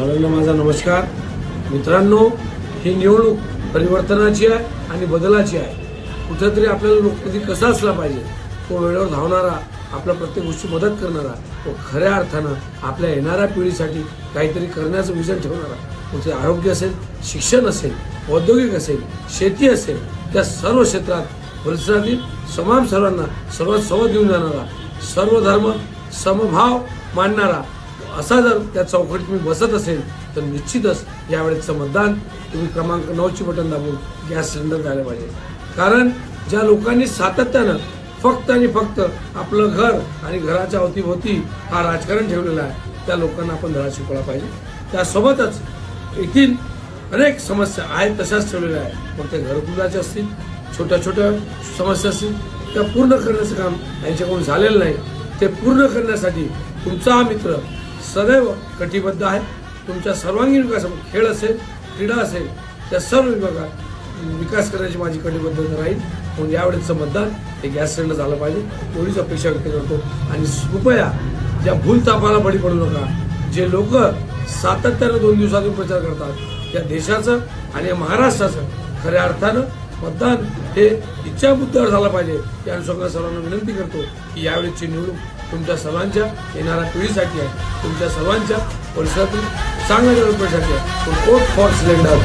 सर्वांना माझा नमस्कार. मित्रांनो ही निवडणूक परिवर्तनाची आहे आणि बदलाची आहे. कुठेतरी आपल्याला लोकप्रती कसा असला पाहिजे तो वेळेवर धावणारा आपल्या प्रत्येक गोष्टी मदत करणारा तो खऱ्या अर्थानं आपल्या येणाऱ्या पिढीसाठी काहीतरी करण्याचं विजन ठेवणारा मग ते आरोग्य असेल शिक्षण असेल औद्योगिक असेल शेती असेल त्या सर्व क्षेत्रात परिसरातील समान सर्वांना सर्वात सोबत घेऊन जाणारा सर्व धर्म समभाव मानणारा असा जर त्या चौकटीत तुम्ही बसत असेल तर निश्चितच यावेळेचं मतदान तुम्ही क्रमांक नऊची बटन दाबून गॅस सिलेंडर द्यायला पाहिजे. कारण ज्या लोकांनी सातत्यानं फक्त आणि फक्त आपलं घर आणि घराच्या अवतीभोवती हा राजकारण ठेवलेला आहे त्या लोकांना आपण धडा शिकवला पाहिजे. त्यासोबतच येथील अनेक समस्या आहेत तशाच ठेवलेल्या आहेत. मग त्या घरकुलाचे असतील छोट्या छोट्या समस्या असतील त्या पूर्ण करण्याचं काम यांच्याकडून झालेलं नाही. ते पूर्ण करण्यासाठी तुमचा हा मित्र सदैव कटिबद्ध आहे. तुमच्या सर्वांगीण विकास खेळ असेल क्रीडा असेल त्या सर्व विभागात विकास करण्याची माझी कटिबद्धता राहील. म्हणून यावेळेचं मतदान हे गॅस सिलेंडर झालं पाहिजे. एवढीच अपेक्षा व्यक्त करतो. आणि कृपया ज्या भूलतापाला बळी पडू नका. जे लोक सातत्यानं दोन दिवसातून प्रचार करतात या देशाचं आणि या महाराष्ट्राचं खऱ्या अर्थानं मतदान हे इच्छा झालं पाहिजे. या अनुषंगाने सर्वांना विनंती करतो की यावेळेसची निवडणूक तुमच्या सर्वांच्या येणाऱ्या पिढीसाठी आहे. तुमच्या सर्वांच्या परिसरातील चांगल्या डेव्हलपमेंटसाठी आहे. Vote for cylinder.